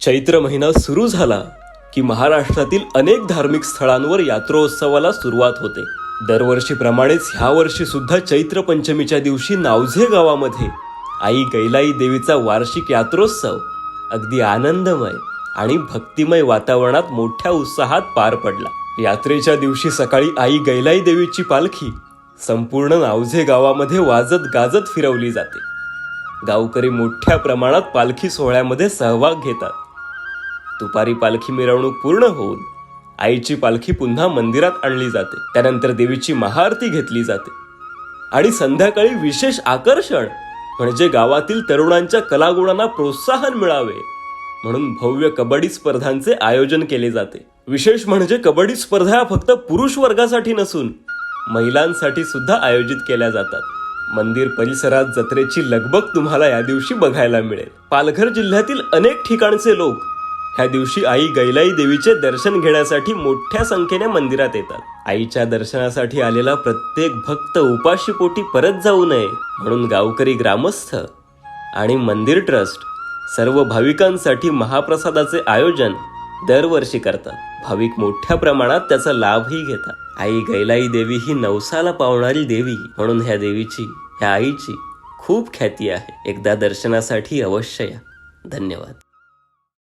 चैत्र महिना सुरू झाला की महाराष्ट्रातील अनेक धार्मिक स्थळांवर यात्रोत्सवाला सुरुवात होते. दरवर्षीप्रमाणेच ह्या वर्षी सुद्धा चैत्र पंचमीच्या दिवशी नावझे गावामध्ये आई कैलाई देवीचा वार्षिक यात्रोत्सव अगदी आनंदमय आणि भक्तिमय वातावरणात मोठ्या उत्साहात पार पडला. यात्रेच्या दिवशी सकाळी आई गैलाई देवीची पालखी संपूर्ण नावझे गावामध्ये वाजत गाजत फिरवली जाते. गावकरी मोठ्या प्रमाणात पालखी सोहळ्यामध्ये सहभाग घेतात. दुपारी पालखी मिरवणूक पूर्ण होऊन आईची पालखी पुन्हा मंदिरात आणली जाते. त्यानंतर देवीची महाआरती घेतली जाते. आणि संध्याकाळी विशेष आकर्षण म्हणजे गावातील तरुणांच्या कलागुणांना प्रोत्साहन मिळावे म्हणून भव्य कबड्डी स्पर्धांचे आयोजन केले जाते. विशेष म्हणजे कबड्डी स्पर्धा फक्त पुरुष वर्गासाठी नसून महिलांसाठी सुद्धा आयोजित केल्या जातात. मंदिर परिसरात जत्रेची लगबग तुम्हाला या दिवशी बघायला मिळेल. पालघर जिल्ह्यातील अनेक ठिकाणचे लोक ह्या दिवशी आई गैलाई देवीचे दर्शन घेण्यासाठी मोठ्या संख्येने मंदिरात येतात. आईच्या दर्शनासाठी आलेला प्रत्येक भक्त उपाशीपोटी परत जाऊ नये म्हणून गावकरी ग्रामस्थ आणि मंदिर ट्रस्ट सर्व भाविकांसाठी महाप्रसादाचे आयोजन दरवर्षी करतात. भाविक मोठ्या प्रमाणात त्याचा लाभही घेतात. आई गैलाई देवी ही नवसाला पावणारी देवी म्हणून ह्या देवीची ह्या आईची खूप ख्याती आहे. एकदा दर्शनासाठी अवश्य या. धन्यवाद.